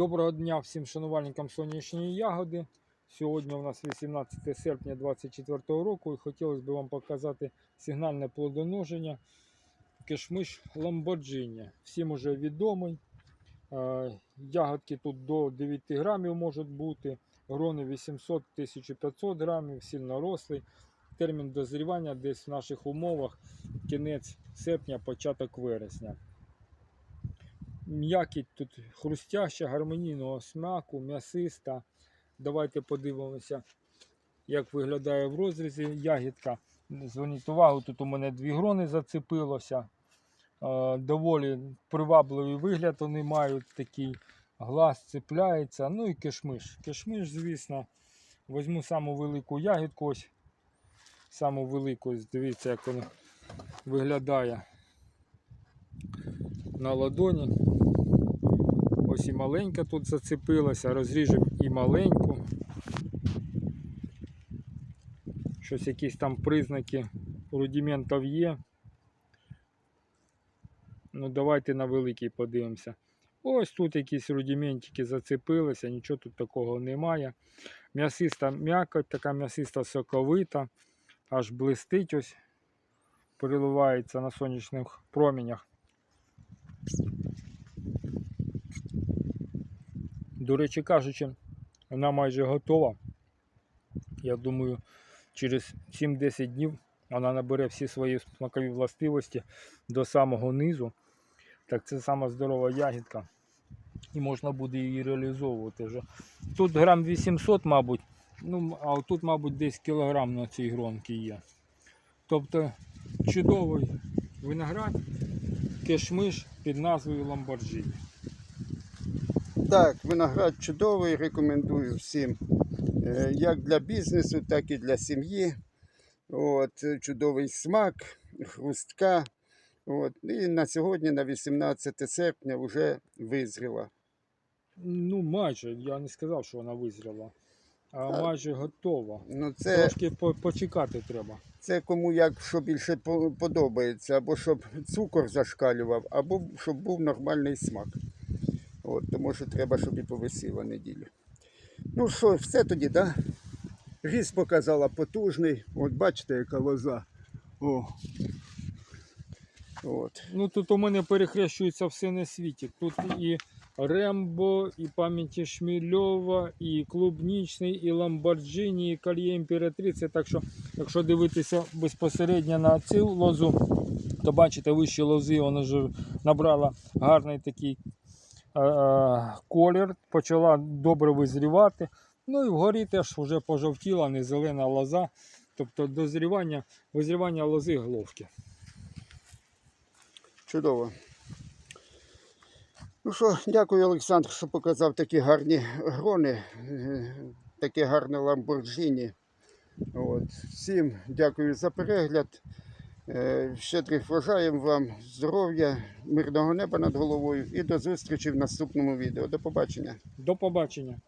Доброго дня всім шанувальникам сонячної ягоди. Сьогодні у нас 18 серпня 2024 року і хотілося б вам показати сигнальне плодоношення кишмиш Lamborghini. Всім уже відомий. Е, Ягодки тут до 9 грамів можуть бути. Грони 800-1500 грамів, сильно рослий. Термін дозрівання десь в наших умовах кінець серпня, початок вересня. М'якіть тут хрустяща, гармонійного смаку, м'ясиста. Давайте подивимося, як виглядає в розрізі ягідка. Зверніть увагу, тут у мене дві грони зацепилося. Е, Доволі привабливий вигляд вони мають такий. Глаз цепляється. Ну і кишмиш. Кишмиш, звісно. Візьму саму велику ягідку. Ось. Саму велику, дивіться, як вона виглядає на ладоні. Ось і маленька тут зацепилася, розріжемо і маленьку. Щось якісь там признаки рудиментів є. Ну, давайте на великий подивимося. Ось тут якісь рудиментики зацепилися, нічого тут такого немає. М'ясиста м'якоть, така м'ясиста соковита, аж блистить ось, переливається на сонячних промінях. До речі кажучи, вона майже готова. Я думаю, через 7-10 днів вона набере всі свої смакові властивості до самого низу. Так це сама здорова ягідка. І можна буде її реалізовувати вже. Тут грам 800, мабуть. Ну, а тут, мабуть, десь кілограм на цій гронці є. Тобто чудовий виноград, кишмиш під назвою Lamborghini. Так, виноград чудовий, рекомендую всім. Е, Як для бізнесу, так і для сім'ї. От, чудовий смак, хрустка. От, і на сьогодні, на 18 серпня, вже визріла. Ну, майже, я не сказав, що вона визріла. А майже готова. Ну, це, Трошки по- почекати треба. це кому як що більше подобається, або щоб цукор зашкалював, або щоб був нормальний смак. От, тому що треба, щоб і повисіла неділю. Ну що, все тоді? Да? Ріс показала потужний. От бачите, яка лоза. О. От. Ну тут у мене перехрещується все на світі. Тут і Рембо, і пам'яті Шмільова, і Клубнічний, і Ламборджині, і Кольє Імператриці. Так що, якщо дивитися безпосередньо на цю лозу, то бачите, вищі лози вона вже набрала гарний такий колір, почала добре визрівати. Ну і вгорі теж вже пожовтіла, не зелена лоза. Тобто дозрівання, визрівання лози головки. Чудово. Ну що, дякую, Олександр, що показав такі гарні грони, е, таке гарне ламборджині. От. Всім дякую за перегляд. Е, Щедрих вважаємо вам здоров'я, мирного неба над головою і до зустрічі в наступному відео. До побачення. До побачення.